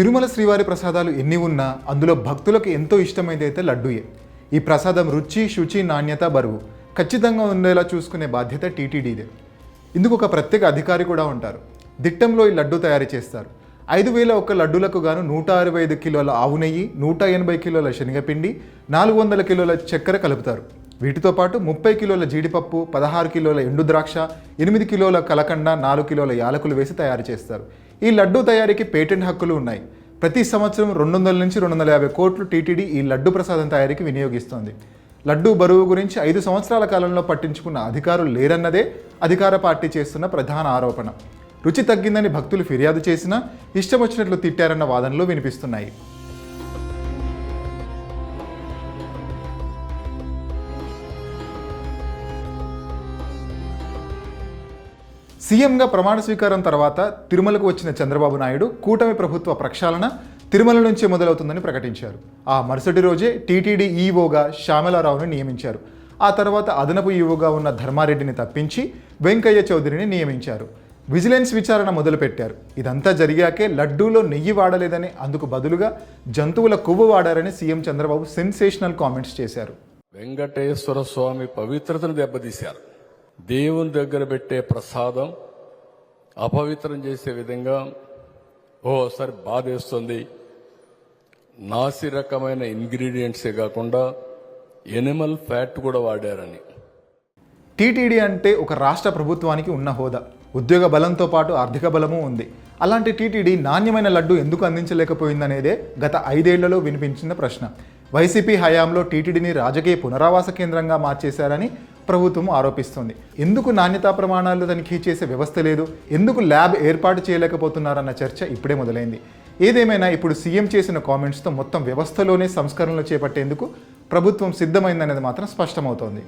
తిరుమల శ్రీవారి ప్రసాదాలు ఎన్ని ఉన్నా అందులో భక్తులకు ఎంతో ఇష్టమైనది అయితే లడ్డూయే. ఈ ప్రసాదం రుచి శుచి నాణ్యత బరువు ఖచ్చితంగా ఉండేలా చూసుకునే బాధ్యత టీటీడీదే. ఇందుకు ఒక ప్రత్యేక అధికారి కూడా ఉంటారు. దిట్టంలో ఈ లడ్డు తయారు చేస్తారు. ఐదు వేల ఒక్క లడ్డులకు గాను నూట అరవై ఐదు కిలోల ఆవు నెయ్యి నూట ఎనభై కిలోల శనగపిండి నాలుగు వందల కిలోల చక్కెర కలుపుతారు. వీటితో పాటు ముప్పై కిలోల జీడిపప్పు పదహారు కిలోల ఎండు ద్రాక్ష ఎనిమిది కిలోల కలకండ నాలుగు కిలోల యాలకులు వేసి తయారు చేస్తారు. ఈ లడ్డు తయారీకి పేటెంట్ హక్కులు ఉన్నాయి. ప్రతి సంవత్సరం రెండు వందల నుంచి రెండు వందల యాభై కోట్లు టీటీడీ ఈ లడ్డు ప్రసాదం తయారీకి వినియోగిస్తోంది. లడ్డు బరువు గురించి ఐదు సంవత్సరాల కాలంలో పట్టించుకున్న అధికారులు లేరన్నదే అధికార పార్టీ చేస్తున్న ప్రధాన ఆరోపణ. రుచి తగ్గిందని భక్తులు ఫిర్యాదు చేసినా ఇష్టం వచ్చినట్లు తిట్టారన్న వాదనలు వినిపిస్తున్నాయి. సీఎంగా ప్రమాణ స్వీకారం తర్వాత తిరుమలకు వచ్చిన చంద్రబాబు నాయుడు కూటమి ప్రభుత్వ ప్రక్షాళన తిరుమల నుంచే మొదలవుతుందని ప్రకటించారు. ఆ మరుసటి రోజే టీటీడీ ఈఓగా శ్యామలారావుని నియమించారు. ఆ తర్వాత అదనపు ఈఓగా ఉన్న ధర్మారెడ్డిని తప్పించి వెంకయ్య చౌదరిని నియమించారు. విజిలెన్స్ విచారణ మొదలుపెట్టారు. ఇదంతా జరిగాకే లడ్డూలో నెయ్యి వాడలేదని అందుకు బదులుగా జంతువుల కొవ్వు వాడారని సీఎం చంద్రబాబు సెన్సేషనల్ కామెంట్స్ చేశారు. వెంకటేశ్వర స్వామి పవిత్రతను దెబ్బతీశారు. దేవుని దగ్గర పెట్టే ప్రసాదం అపవిత్రం చేసే విధంగా ఓసారి బాధేస్తుంది. నాసి రకమైన ఇంగ్రీడియంట్సే కాకుండా ఎనిమల్ ఫ్యాట్ కూడా వాడారని. టీటీడీ అంటే ఒక రాష్ట్ర ప్రభుత్వానికి ఉన్న హోదా. ఉద్యోగ బలంతో పాటు ఆర్థిక బలము ఉంది. అలాంటి టీటీడీ నాణ్యమైన లడ్డు ఎందుకు అందించలేకపోయిందనేదే గత ఐదేళ్ళలో వినిపించిన ప్రశ్న. వైసీపీ హయాంలో టీటీడీని రాజకీయ పునరావాస కేంద్రంగా మార్చేశారని ప్రభుత్వం ఆరోపిస్తోంది. ఎందుకు నాణ్యతా ప్రమాణాలు తనిఖీ చేసే వ్యవస్థ లేదు? ఎందుకు ల్యాబ్ ఏర్పాటు చేయలేకపోతున్నారన్న చర్చ ఇప్పుడే మొదలైంది. ఏదేమైనా ఇప్పుడు సీఎం చేసిన కామెంట్స్తో మొత్తం వ్యవస్థలోనే సంస్కరణలు చేపట్టేందుకు ప్రభుత్వం సిద్ధమైందనేది మాత్రం స్పష్టమవుతోంది.